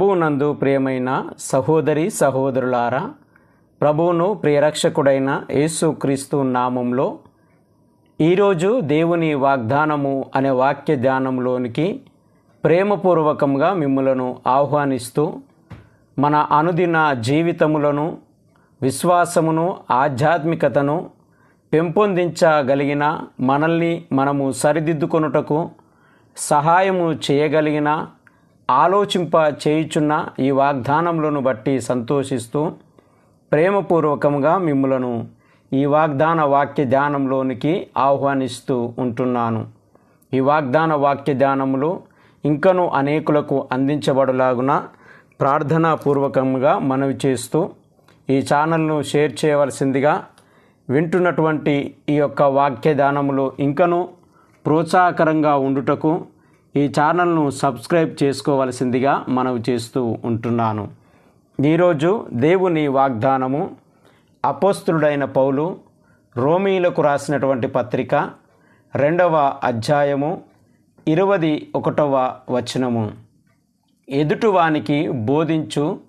ప్రభువునందు ప్రియమైన సహోదరి సహోదరులారా ప్రభువును ప్రియరక్షకుడైన యేసుక్రీస్తు నామంలో ఈరోజు దేవుని వాగ్దానము అనే వాక్య ధ్యానంలోనికి ప్రేమపూర్వకంగా మిమ్మలను ఆహ్వానిస్తూ మన అనుదిన జీవితములను విశ్వాసమును ఆధ్యాత్మికతను పెంపొందించగలిగిన మనల్ని మనము సరిదిద్దుకొనుటకు సహాయము చేయగలిగిన ఆలోచింప చేయుచున్న ఈ వాగ్దానములను బట్టి సంతోషిస్తూ ప్రేమపూర్వకంగా మిమ్మలను ఈ వాగ్దాన వాక్య ధ్యానంలోనికి ఆహ్వానిస్తూ ఉంటున్నాను. ఈ వాగ్దాన వాక్య ధ్యానములు ఇంకను అనేకులకు అందించబడులాగున ప్రార్థనాపూర్వకంగా మనవి చేస్తూ ఈ ఛానల్ను షేర్ చేయవలసిందిగా వింటున్నటువంటి ఈ యొక్క వాక్య ధ్యానములు ఇంకను ప్రోత్సాహకరంగా ఉండుటకు ఈ ఛానల్ను సబ్స్క్రైబ్ చేసుకోవలసిందిగా మనవి చేస్తూ ఉంటున్నాను. ఈరోజు దేవుని వాగ్దానము అపోస్తుడైన పౌలు రోమీలకు రాసినటువంటి పత్రిక రెండవ అధ్యాయము ఇరవది ఒకటవ వచనము. ఎదుటివానికి బోధించు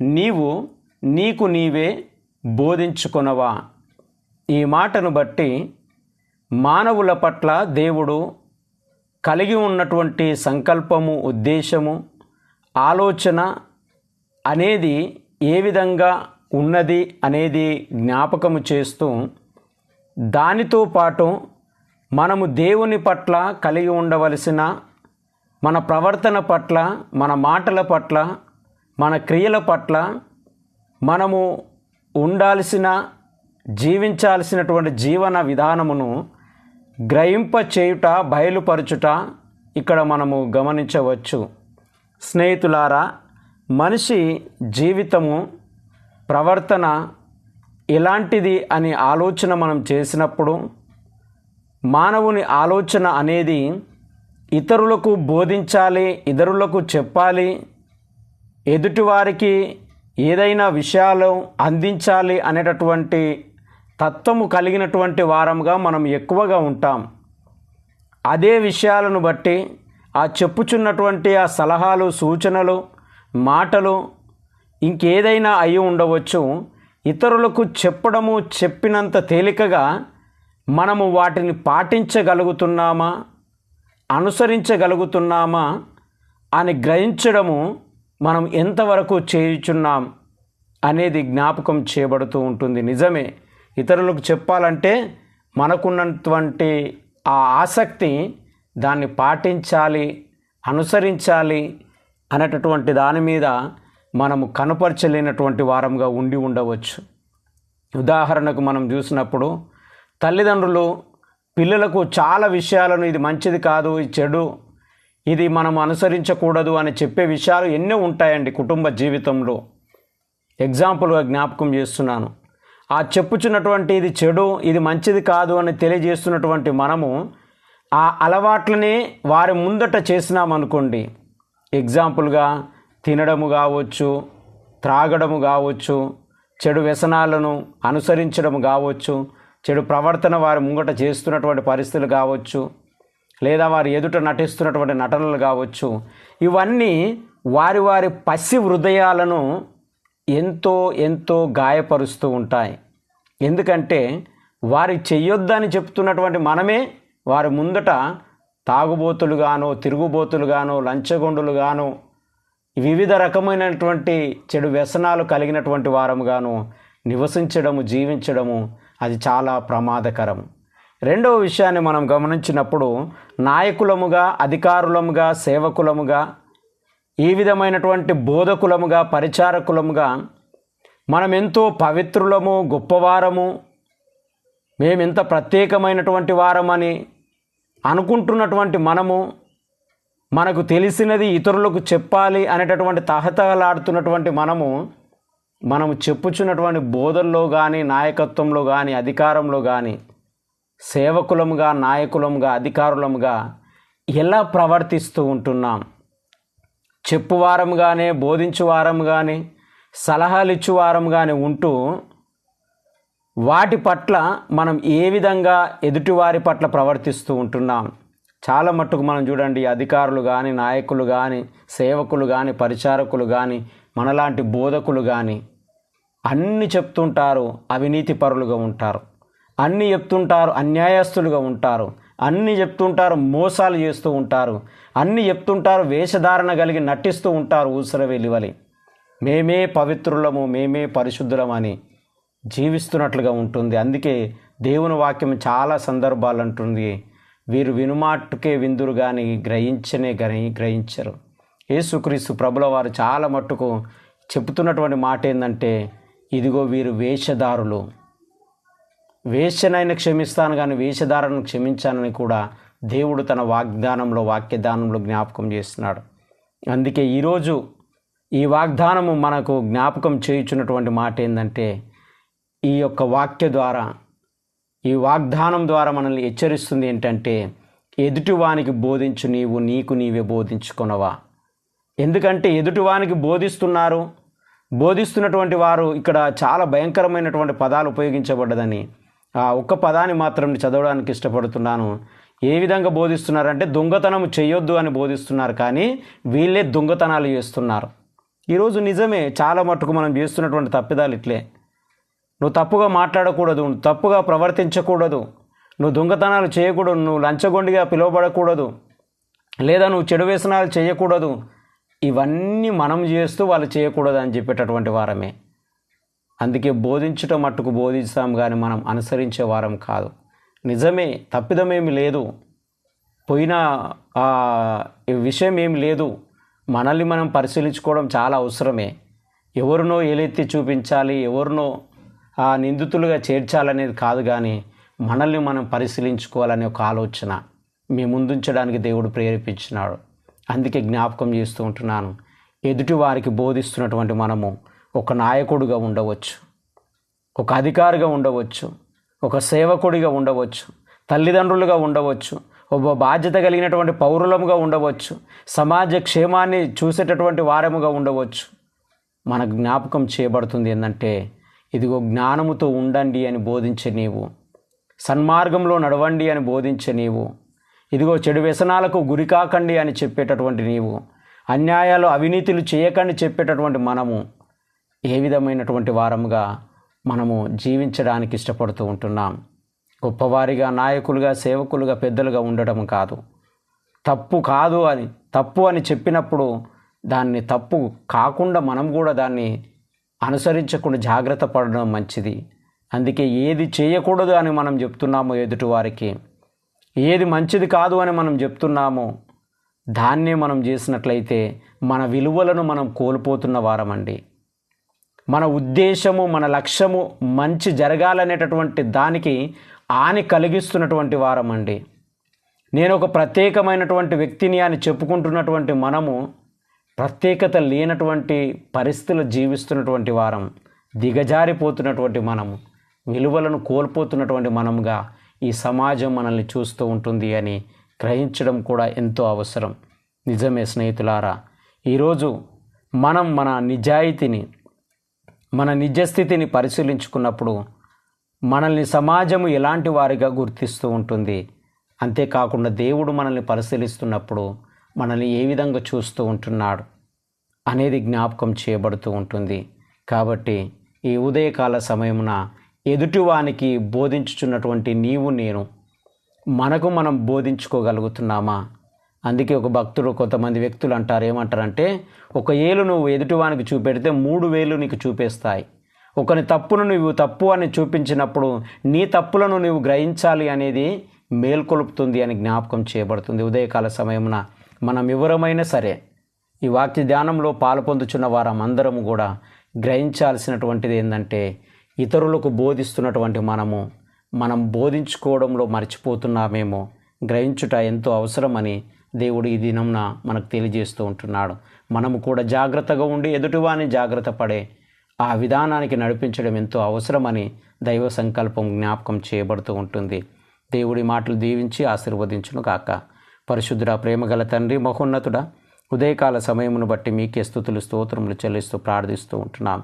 నీవు నీకు నీవే బోధించుకొనవా? ఈ మాటను బట్టి మానవుల పట్ల దేవుడు కలిగి ఉన్నటువంటి సంకల్పము ఉద్దేశము ఆలోచన అనేది ఏ విధంగా ఉన్నది అనేది జ్ఞాపకము చేస్తూ దానితో పాటు మనము దేవుని పట్ల కలిగి ఉండవలసిన మన ప్రవర్తన పట్ల మన మాటల పట్ల మన క్రియల పట్ల మనము ఉండాల్సిన జీవించాల్సినటువంటి జీవన విధానమును గ్రహింప చేయుట బయలుపరచుట ఇక్కడ మనము గమనించవచ్చు. స్నేహితులారా మనిషి జీవితము ప్రవర్తన ఎలాంటిది అని ఆలోచన మనం చేసినప్పుడు మానవుని ఆలోచన అనేది ఇతరులకు బోధించాలి ఇతరులకు చెప్పాలి ఎదుటివారికి ఏదైనా విషయాలు అందించాలి అనేటటువంటి తత్వము కలిగినటువంటి వారంగా మనం ఎక్కువగా ఉంటాం. అదే విషయాలను బట్టి ఆ చెప్పుచున్నటువంటి ఆ సలహాలు సూచనలు మాటలు ఇంకేదైనా అయి ఉండవచ్చు. ఇతరులకు చెప్పడము చెప్పినంత తేలికగా మనము వాటిని పాటించగలుగుతున్నామా అనుసరించగలుగుతున్నామా అని గ్రహించడము మనం ఎంతవరకు చేయుచున్నాం అనేది జ్ఞాపకం చేయబడుతూ ఉంటుంది. నిజమే. ఇతరులకు చెప్పాలంటే మనకున్నటువంటి ఆ ఆసక్తి దాన్ని పాటించాలి అనుసరించాలి అనేటటువంటి దాని మీద మనము కనపరచలేనటువంటి వారంగా ఉండి ఉండవచ్చు. ఉదాహరణకు మనం చూసినప్పుడు తల్లిదండ్రులు పిల్లలకు చాలా విషయాలను ఇది మంచిది కాదు ఇది చెడు ఇది మనం అనుసరించకూడదు అని చెప్పే విషయాలు ఎన్నో ఉంటాయండి కుటుంబ జీవితంలో. ఎగ్జాంపుల్గా జ్ఞాపకం చేస్తున్నాను. ఆ చెప్పుచున్నటువంటి ఇది చెడు ఇది మంచిది కాదు అని తెలియజేస్తున్నటువంటి మనము ఆ అలవాట్లని వారి ముందట చేసినామనుకోండి. ఎగ్జాంపుల్గా తినడము కావచ్చు త్రాగడము కావచ్చు చెడు వ్యసనాలను అనుసరించడం కావచ్చు చెడు ప్రవర్తన వారి ముంగట చేస్తున్నటువంటి పరిస్థితులు కావచ్చు లేదా వారి ఎదుట నటిస్తున్నటువంటి నటనలు కావచ్చు ఇవన్నీ వారి వారి పసి హృదయాలను ఎంతో ఎంతో గాయపరుస్తూ ఉంటాయి. ఎందుకంటే వారి చెయ్యొద్దని చెప్తున్నటువంటి మనమే వారి ముందట తాగుబోతులుగానో తిరుగుబోతులుగానో లంచగొండులుగానో వివిధ రకమైనటువంటి చెడు వ్యసనాలు కలిగినటువంటి వారముగాను నివసించడము జీవించడము అది చాలా ప్రమాదకరం. రెండవ విషయాన్ని మనం గమనించినప్పుడు నాయకులముగా అధికారులముగా సేవకులముగా ఈ విధమైనటువంటి బోధకులముగా పరిచారకులముగా మనం ఎంతో పవిత్రులము గొప్పవారము మేమెంత ప్రత్యేకమైనటువంటి వారమని అనుకుంటున్నటువంటి మనము మనకు తెలిసినది ఇతరులకు చెప్పాలి అనేటటువంటి తహతహలాడుతున్నటువంటి మనము మనము చెప్పుచున్నటువంటి బోధల్లో కానీ నాయకత్వంలో కానీ అధికారంలో కానీ సేవకులముగా నాయకులముగా అధికారులముగా ఎలా ప్రవర్తిస్తూ ఉంటున్నాం? చెప్పువారంగానే బోధించువారంగానే సలహాలు ఇచ్చువారంగానే ఉంటూ వాటి పట్ల మనం ఏ విధంగా ఎదుటివారి పట్ల ప్రవర్తిస్తూ ఉంటున్నాం. చాలా మట్టుకు మనం చూడండి అధికారులు కానీ నాయకులు కానీ సేవకులు కానీ పరిచారకులు కానీ మనలాంటి బోధకులు కానీ అన్ని చెప్తుంటారు అవినీతి పరులుగా ఉంటారు. అన్ని చెప్తుంటారు అన్యాయస్తులుగా ఉంటారు. అన్ని చెప్తుంటారు మోసాలు చేస్తూ ఉంటారు. అన్నీ చెప్తుంటారు వేషధారణ కలిగి నటిస్తూ ఉంటారు ఊసర వెలివలి మేమే పవిత్రులము మేమే పరిశుద్ధులమని జీవిస్తున్నట్లుగా ఉంటుంది. అందుకే దేవుని వాక్యం చాలా సందర్భాలు అంటుంది. వీరు వినుమాటుకే విందురు కానీ గ్రహించనే గ్రహి గ్రహించరు. యేసుక్రీస్తు ప్రభుల వారు చాలా మట్టుకు చెప్తున్నటువంటి మాట ఏంటంటే ఇదిగో వీరు వేషధారులు. వేషనైనా క్షమిస్తాను కానీ వేషధారను క్షమించానని కూడా దేవుడు తన వాగ్దానంలో వాక్యదానంలో జ్ఞాపకం చేస్తున్నాడు. అందుకే ఈరోజు ఈ వాగ్దానము మనకు జ్ఞాపకం చేయుచున్నటువంటి మాట ఏంటంటే ఈ యొక్క వాక్య ద్వారా ఈ వాగ్దానం ద్వారా మనల్ని హెచ్చరిస్తుంది ఏంటంటే ఎదుటివానికి బోధించు నీవు నీకు నీవే బోధించుకొనవా? ఎందుకంటే ఎదుటివానికి బోధిస్తున్నారు బోధిస్తున్నటువంటి వారు ఇక్కడ చాలా భయంకరమైనటువంటి పదాలు ఉపయోగించబడ్డదని ఆ ఒక్క పదాన్ని మాత్రం చదవడానికి ఇష్టపడుతున్నాను. ఏ విధంగా బోధిస్తున్నారంటే దొంగతనం చేయొద్దు అని బోధిస్తున్నారు కానీ వీళ్ళే దొంగతనాలు చేస్తున్నారు. ఈరోజు నిజమే చాలా మట్టుకు మనం చేస్తున్నటువంటి తప్పిదాలు ఇట్లే. నువ్వు తప్పుగా మాట్లాడకూడదు నువ్వు తప్పుగా ప్రవర్తించకూడదు నువ్వు దొంగతనాలు చేయకూడదు నువ్వు లంచగొండిగా పిలువబడకూడదు లేదా నువ్వు చెడు వ్యసనాలు చేయకూడదు ఇవన్నీ మనం చేస్తూ వాళ్ళు చేయకూడదు అని చెప్పేటటువంటి వారమే. అందుకే బోధించటం మట్టుకు బోధిస్తాం కానీ మనం అనుసరించే వారం కాదు. నిజమే తప్పిదమేమి లేదు. పోయిన ఆ, విషయం ఏమి లేదు. మనల్ని మనం పరిశీలించుకోవడం చాలా అవసరమే. ఎవరినో ఏలెత్తి చూపించాలి ఎవరినో ఆ నిందితులుగా చేర్చాలనేది కాదు కానీ మనల్ని మనం పరిశీలించుకోవాలనే ఒక ఆలోచన మీ ముందుంచడానికి దేవుడు ప్రేరేపించినాడు. అందుకే జ్ఞాపకం చేస్తూ ఉంటున్నాను. ఎదుటి వారికి బోధిస్తున్నటువంటి మనము ఒక నాయకుడిగా ఉండవచ్చు ఒక అధికారిగా ఉండవచ్చు ఒక సేవకుడిగా ఉండవచ్చు తల్లిదండ్రులుగా ఉండవచ్చు ఒక బాధ్యత కలిగినటువంటి పౌరులముగా ఉండవచ్చు సమాజ క్షేమాన్ని చూసేటటువంటి వారముగా ఉండవచ్చు. మన జ్ఞాపకం చేయబడుతుంది ఏంటంటే ఇదిగో జ్ఞానముతో ఉండండి అని బోధించే నీవు సన్మార్గంలో నడవండి అని బోధించే నీవు ఇదిగో చెడు వ్యసనాలకు గురికాకండి అని చెప్పేటటువంటి నీవు అన్యాయాలు అవినీతులు చేయకండి చెప్పేటటువంటి మనము ఏ విధమైనటువంటి వారముగా మనము జీవించడానికి ఇష్టపడుతూ ఉంటున్నాం? గొప్పవారిగా నాయకులుగా సేవకులుగా పెద్దలుగా ఉండడం కాదు. తప్పు కాదు అని తప్పు అని చెప్పినప్పుడు దాన్ని తప్పు కాకుండా మనం కూడా దాన్ని అనుసరించకుండా జాగ్రత్త పడడం మంచిది. అందుకే ఏది చేయకూడదు అని మనం చెప్తున్నామో ఎదుటివారికి ఏది మంచిది కాదు అని మనం చెప్తున్నామో దాన్నే మనం చేసినట్లయితే మన విలువలను మనం కోల్పోతున్న వారమండి. మన ఉద్దేశము మన లక్ష్యము మంచి జరగాలనేటటువంటి దానికి హాని కలిగిస్తున్నటువంటి వారమండి. నేను ఒక ప్రత్యేకమైనటువంటి వ్యక్తిని అని చెప్పుకుంటున్నటువంటి మనము ప్రత్యేకత లేనటువంటి పరిస్థితులు జీవిస్తున్నటువంటి వారం దిగజారిపోతున్నటువంటి మనము విలువలను కోల్పోతున్నటువంటి మనముగా ఈ సమాజం మనల్ని చూస్తూ ఉంటుంది అని గ్రహించడం కూడా ఎంతో అవసరం. నిజమే స్నేహితులారా ఈరోజు మనం మన నిజాయితీని మన నిజస్థితిని పరిశీలించుకున్నప్పుడు మనల్ని సమాజము ఎలాంటి వారిగా గుర్తిస్తూ ఉంటుంది? అంతేకాకుండా దేవుడు మనల్ని పరిశీలిస్తున్నప్పుడు మనల్ని ఏ విధంగా చూస్తూ ఉంటున్నాడు అనేది జ్ఞాపకం చేయబడుతూ ఉంటుంది. కాబట్టి ఈ ఉదయకాల సమయమున ఎదుటివానికి బోధించుచున్నటువంటి నీవు నేను మనకు మనం బోధించుకోగలుగుతున్నామా? అందుకే ఒక భక్తుడు కొంతమంది వ్యక్తులు అంటారు ఏమంటారంటే ఒక ఏలు నువ్వు ఎదుటివానికి చూపెడితే మూడు వేలు నీకు చూపేస్తాయి. ఒకని తప్పును నువ్వు తప్పు అని చూపించినప్పుడు నీ తప్పులను నువ్వు గ్రహించాలి అనేది మేల్కొలుపుతుంది అని జ్ఞాపకం చేయబడుతుంది ఉదయకాల సమయమున. మనం వివరమైన సరే ఈ వాక్య ధ్యానంలో పాల్పొందుచున్న వారం వారమందరము కూడా గ్రహించాల్సినటువంటిది ఏంటంటే ఇతరులకు బోధిస్తున్నటువంటి మనము మనం బోధించుకోవడంలో మర్చిపోతున్నామేమో గ్రహించుట ఎంతో అవసరమని దేవుడు ఈ దినంన మనకు తెలియజేస్తూ ఉంటున్నాడు. మనము కూడా జాగ్రత్తగా ఉండి ఎదుటివాని జాగ్రత్త పడే ఆ విధానానికి నడిపించడం ఎంతో అవసరమని దైవ సంకల్పం జ్ఞాపకం చేయబడుతూ ఉంటుంది. దేవుడి మాటలు దీవించి ఆశీర్వదించును కాక పరిశుద్ధుడ ప్రేమగల తండ్రి మహోన్నతుడ ఉదయకాల సమయమును బట్టి మీకే స్థుతులు స్తోత్రములు చెల్లిస్తూ ప్రార్థిస్తూ ఉంటున్నాం.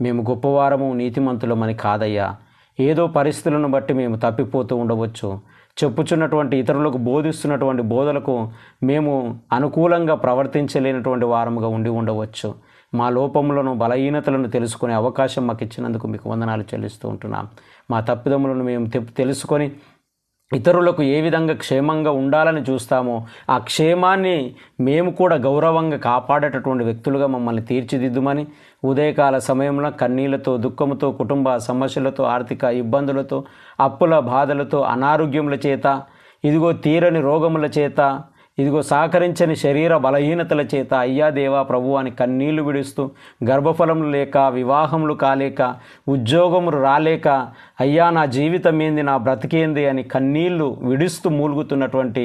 మేము గొప్పవారము నీతిమంతులమని కాదయ్యా. ఏదో పరిస్థితులను బట్టి మేము తప్పిపోతూ ఉండవచ్చు. చెప్పుచున్నటువంటి ఇతరులకు బోధిస్తున్నటువంటి బోధలకు మేము అనుకూలంగా ప్రవర్తించలేనటువంటి వారముగా ఉండి ఉండవచ్చు. మా లోపములను బలహీనతలను తెలుసుకునే అవకాశం మాకు ఇచ్చినందుకు మీకు వందనాలు చెల్లిస్తూ ఉంటున్నాం. మా తప్పిదములను మేము తెలుసుకొని ఇతరులకు ఏ విధంగా క్షేమంగా ఉండాలని చూస్తామో ఆ క్షేమాన్ని మేము కూడా గౌరవంగా కాపాడేటటువంటి వ్యక్తులుగా మమ్మల్ని తీర్చిదిద్దుమని ఉదయకాల సమయంలో కన్నీళ్ళతో దుఃఖముతో కుటుంబ సమస్యలతో ఆర్థిక ఇబ్బందులతో అప్పుల బాధలతో అనారోగ్యముల చేత ఇదిగో తీరని రోగముల చేత ఇదిగో సహకరించని శరీర బలహీనతల చేత అయ్యా దేవా ప్రభు అని కన్నీళ్ళు విడుస్తూ గర్భఫలములు లేక వివాహములు కాలేక ఉద్యోగములు రాలేక అయ్యా నా జీవితం ఏంది నా బ్రతికేంది అని కన్నీళ్ళు విడుస్తూ మూలుగుతున్నటువంటి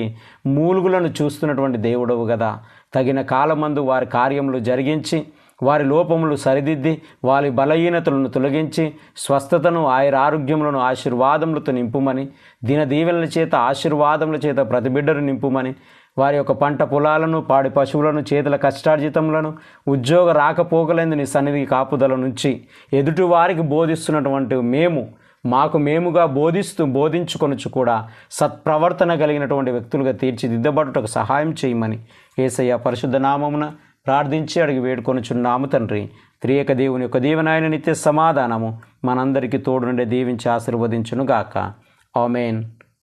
మూలుగులను చూస్తున్నటువంటి దేవుడవు కదా తగిన కాలమందు వారి కార్యములు జరిగించి వారి లోపములు సరిదిద్ది వారి బలహీనతలను తొలగించి స్వస్థతను ఆయన ఆరోగ్యములను ఆశీర్వాదములతో నింపుమని దిన దీవెనల చేత ఆశీర్వాదముల చేత ప్రతి బిడ్డను నింపుమని వారి యొక్క పంట పొలాలను పాడి పశువులను చేతుల కష్టార్జితములను ఉద్యోగ రాకపోకలందు నీ సన్నిధి కాపుదల నుంచి. ఎదుటి వారికి బోధిస్తున్నటువంటి మేము మాకు మేముగా బోధిస్తూ బోధించుకొనొచ్చు కూడా సత్ప్రవర్తన కలిగినటువంటి వ్యక్తులుగా తీర్చిదిద్దబడుటకు సహాయం చేయమని ఏసయ్య పరిశుద్ధ నామమున ప్రార్థించి అడిగి వేడుకొనుచున్నాము తండ్రి. త్రియక దేవుని యొక్క దీవనాయన నిత్య సమాధానము మనందరికీ తోడు నుండి దీవించి ఆశీర్వదించునుగాక. ఆమెన్.